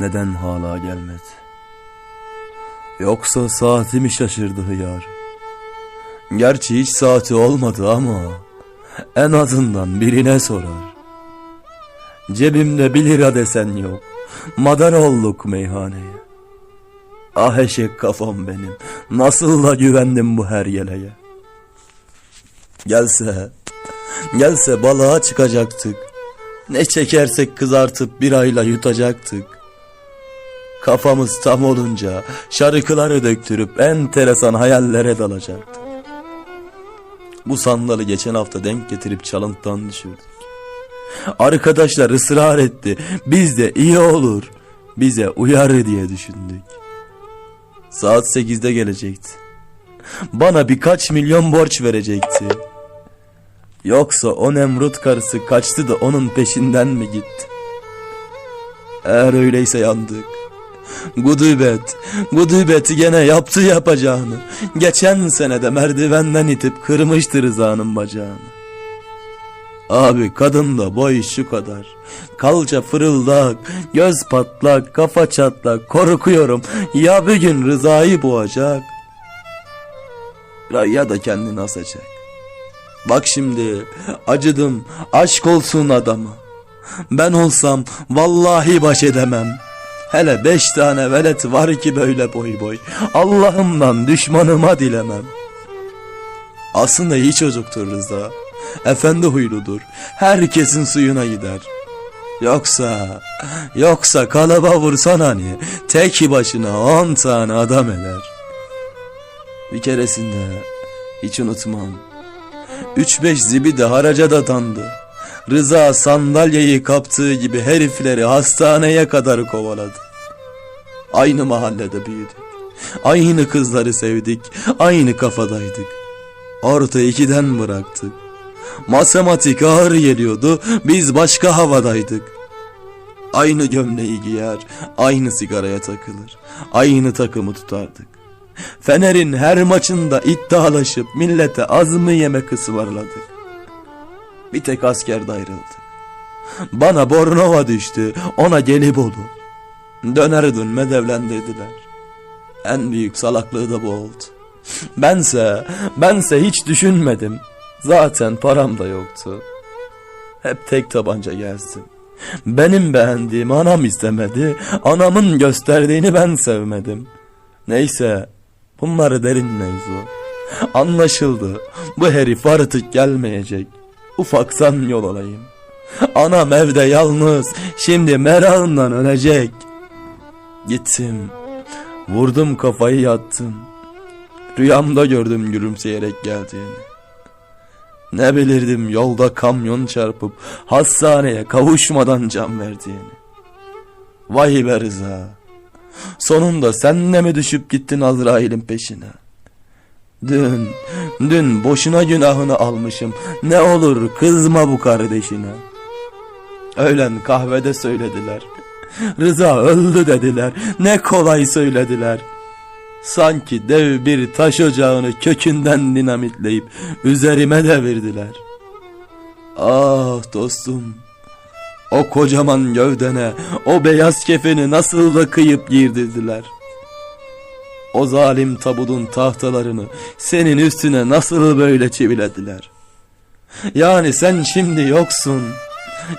neden hala gelmedi? Yoksa saati mi şaşırdı hıyar? Gerçi hiç saati olmadı ama en azından birine sorar. Cebimde bir lira desen yok. Madar olduk meyhaneye. Ah eşek kafam benim. Nasıl da güvendim bu her yeleğe. Gelse, gelse balığa çıkacaktık. Ne çekersek kızartıp bir ayla yutacaktık. Kafamız tam olunca şarkıları döktürüp enteresan hayallere dalacaktık. Bu sandalı geçen hafta denk getirip çalıntıdan düşürdük. Arkadaşlar ısrar etti. Biz de iyi olur. Bize uyar diye düşündük. Saat sekizde gelecekti. Bana birkaç milyon borç verecekti. Yoksa o Nemrut karısı kaçtı da onun peşinden mi gitti? Eğer öyleyse yandık. Gudubet, Gudubet gene yaptı yapacağını. Geçen senede merdivenden itip kırmıştı Rıza'nın bacağını. Abi kadın da boy şu kadar. Kalça fırıldak, göz patlak, kafa çatlak. Korkuyorum ya bir gün Rıza'yı boğacak. Ya da kendini asacak. Bak şimdi acıdım aşk olsun adama. Ben olsam vallahi baş edemem. Hele beş tane velet var ki böyle boy boy. Allah'ımdan düşmanıma dilemem. Aslında iyi çocuktur Rıza. Efendi huyludur. Herkesin suyuna gider. Yoksa, yoksa kalaba vursan hani tek başına on tane adam eder. Bir keresinde hiç unutmam. Üç beş zibi de haraca dadandı. Rıza sandalyeyi kaptığı gibi herifleri hastaneye kadar kovaladı. Aynı mahallede büyüdük. Aynı kızları sevdik. Aynı kafadaydık. Orta ikiden bıraktık. Matematik ağır geliyordu. Biz başka havadaydık. Aynı gömleği giyer, aynı sigaraya takılır, aynı takımı tutardık. Fener'in her maçında iddialaşıp millete az mı yemek ısmarladık. Bir tek askerde ayrıldık. Bana Bornova düştü, ona Gelibolu. Döner dönme devlendirdiler. En büyük salaklığı da bu oldu. Bense, bense hiç düşünmedim. Zaten param da yoktu. Hep tek tabanca gezdim. Benim beğendiğim anam istemedi, anamın gösterdiğini ben sevmedim. Neyse, bunları derin mevzu. Anlaşıldı, bu herif artık gelmeyecek. Ufaktan yol alayım. Anam evde yalnız, şimdi merakından ölecek. Gittim, vurdum kafayı yattım. Rüyamda gördüm gülümseyerek geldiğini. Ne bilirdim yolda kamyon çarpıp hastaneye kavuşmadan can verdiğini. Vay be Rıza. Sonunda sen de mi düşüp gittin Azrail'in peşine? Dün, dün boşuna günahını almışım. Ne olur kızma bu kardeşine. Öğlen kahvede söylediler. Rıza öldü dediler. Ne kolay söylediler. Sanki dev bir taş ocağını kökünden dinamitleyip üzerime devirdiler. Ah dostum, o kocaman gövdene, o beyaz kefeni nasıl da kıyıp giydirdiler. O zalim tabutun tahtalarını senin üstüne nasıl böyle çivilediler. Yani sen şimdi yoksun,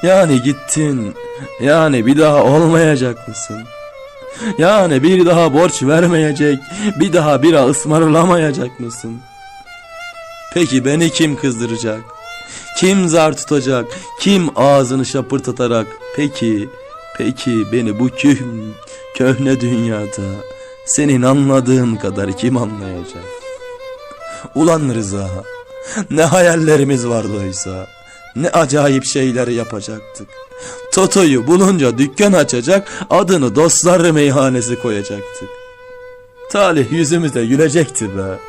yani gittin, yani bir daha olmayacak mısın?'' Yani bir daha borç vermeyecek, bir daha bira ısmarlamayacak mısın? Peki beni kim kızdıracak? Kim zar tutacak? Kim ağzını şapırtatarak? Peki, peki beni bu köh köhne dünyada senin anladığın kadar kim anlayacak? Ulan Rıza, ne hayallerimiz vardı oysa, ne acayip şeyler yapacaktık. Toto'yu bulunca dükkan açacak, adını dostlar meyhanesi koyacaktık. Talih yüzümüze gülecekti be.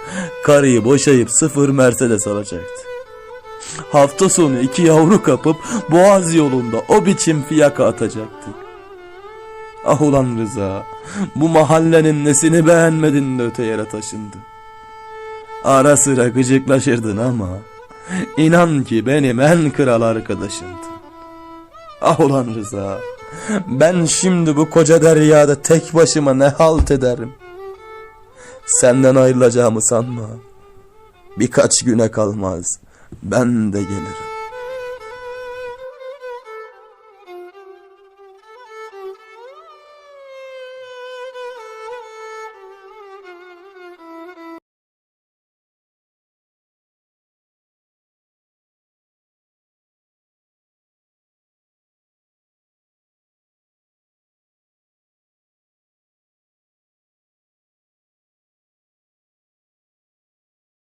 Karıyı boşayıp sıfır Mercedes alacaktı. Hafta sonu iki yavru kapıp Boğaz yolunda o biçim fiyaka atacaktık. Ah ulan Rıza, bu mahallenin nesini beğenmedin de öte yere taşındın. Ara sıra gıcıklaşırdın ama inan ki benim en kral arkadaşımdın. Ah ulan Rıza. Ben şimdi bu koca deryada tek başıma ne halt ederim? Senden ayrılacağımı sanma. Birkaç güne kalmaz. Ben de gelirim.